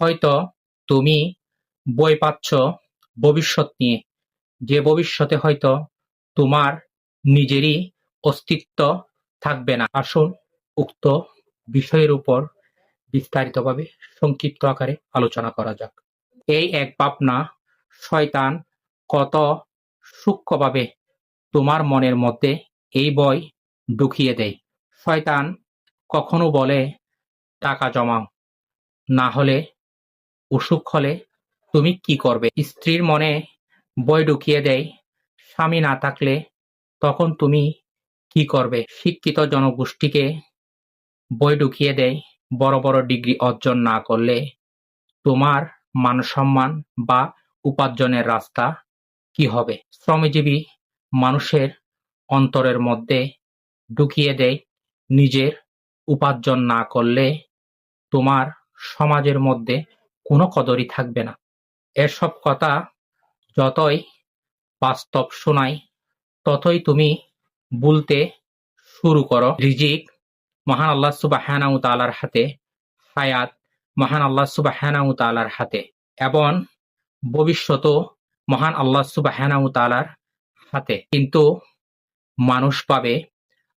হয়তো তুমি বই পাচ্ছ ভবিষ্যৎ নিয়ে। যে ভবিষ্যতে হয়তো তোমার নিজেরই অস্তিত্ব থাকবে না। আসুন উক্ত বিষয়ের উপর বিস্তারিতভাবে সংক্ষিপ্ত আকারে আলোচনা করা যাক। এই এক ভাবনা, শয়তান কত সূক্ষ্মভাবে তোমার মনের মধ্যে এই বই ঢুকিয়ে দেয়। শয়তান কখনো বলে, টাকা জমাও। না হলে অসুখ হলে তুমি কি করবে? স্ত্রীর মনে বই ঢুকিয়ে দেয়, স্বামী না থাকলে তখন তুমি কি করবে? শিক্ষিত জনগোষ্ঠীকে বই ঢুকিয়ে দেয়, বড় বড় ডিগ্রি অর্জন না করলে তোমার মান সম্মান বা উপার্জনের রাস্তা কি হবে? শ্রমজীবী মানুষের অন্তরের মধ্যে ঢুকিয়ে দেয়, নিজের উপার্জন না করলে তোমার সমাজের মধ্যে কোনো কদরই থাকবে না। এসব কথা যতই বাস্তব শোনাই, ততই তুমি বলতে শুরু করো। রিজিক, মহান আল্লাহ সুবাহানাউ তালার হাতে। হায়াত, মহান আল্লাহ সুবাহানাউ তালার হাতে। এবং ভবিষ্যতও মহান আল্লাহ সুবাহানাউ তালার হাতে। কিন্তু মানুষ পাবে,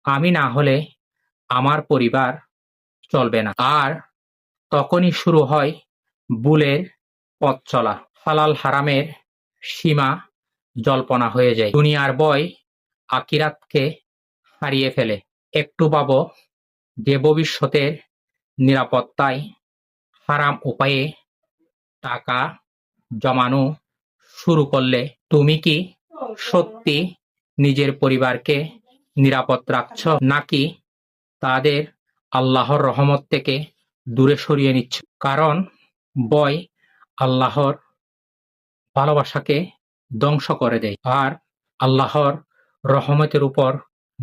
আমি না হলে আমার পরিবার চলবে না। আর তখনই শুরু হয় বুলের পথ চলা। হালাল হারামের সীমা জল্পনা হয়ে যায়। দুনিয়ার বয় আকিরাতকে হারিয়ে ফেলে। একটু পাব যে ভবিষ্যতের নিরাপত্তায় হারাম উপায়ে টাকা জমানো শুরু করলে তুমি কি সত্যি নিজের পরিবারকে নিরাপদ রাখছ, নাকি তাদের আল্লাহর রহমত থেকে দূরে সরিয়ে নিচ্ছ? কারণ বয় আল্লাহর ভালোবাসাকে ধ্বংস করে দেয়। আর আল্লাহর রহমতের উপর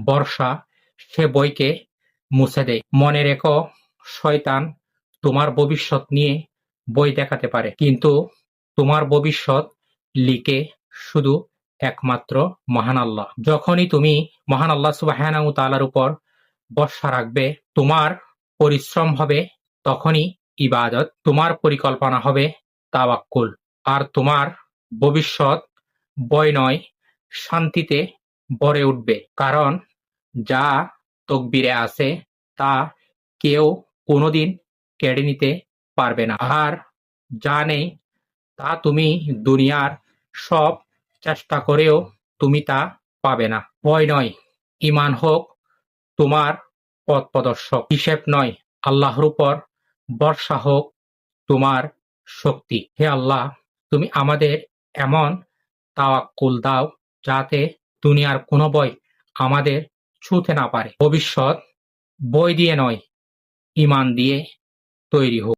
বর্ষা সে বইকে মুছে দেয়। মনে রেখো, শয়তান তোমার ভবিষ্যৎ নিয়ে বই দেখাতে পারে। কিন্তু তোমার ভবিষ্যৎ লিখে শুধু একমাত্র মহান আল্লাহ। যখনই তুমি মহান আল্লাহ সুবাহানাউ তালার উপর বর্ষা রাখবে, তোমার পরিশ্রম হবে তখনই ইবাদত, তোমার পরিকল্পনা হবে তাওয়াক্কুল। আর তোমার ভবিষ্যৎ বয় নয়, শান্তিতে ভরে উঠবে। কারণ যা তকবিরে আছে, তা কেউ কোনোদিন কেড়ে নিতে পারবে না। আর যা নেই, তা তুমি দুনিয়ার সব চেষ্টা করেও তুমি তা পাবে না। ভয় নয় ইমান হোক তোমার পথ প্রদর্শক। হিসেব নয়, আল্লাহর উপর বর্ষা হোক, তোমার শক্তি। হে আল্লাহ, তুমি আমাদের এমন তাওয়াক্কুল দাও যাতে দুনিয়ার কোনো বই আমাদের ছুঁতে না পারে। ভবিষ্যৎ বই দিয়ে নয় ইমান দিয়ে তৈরি হোক।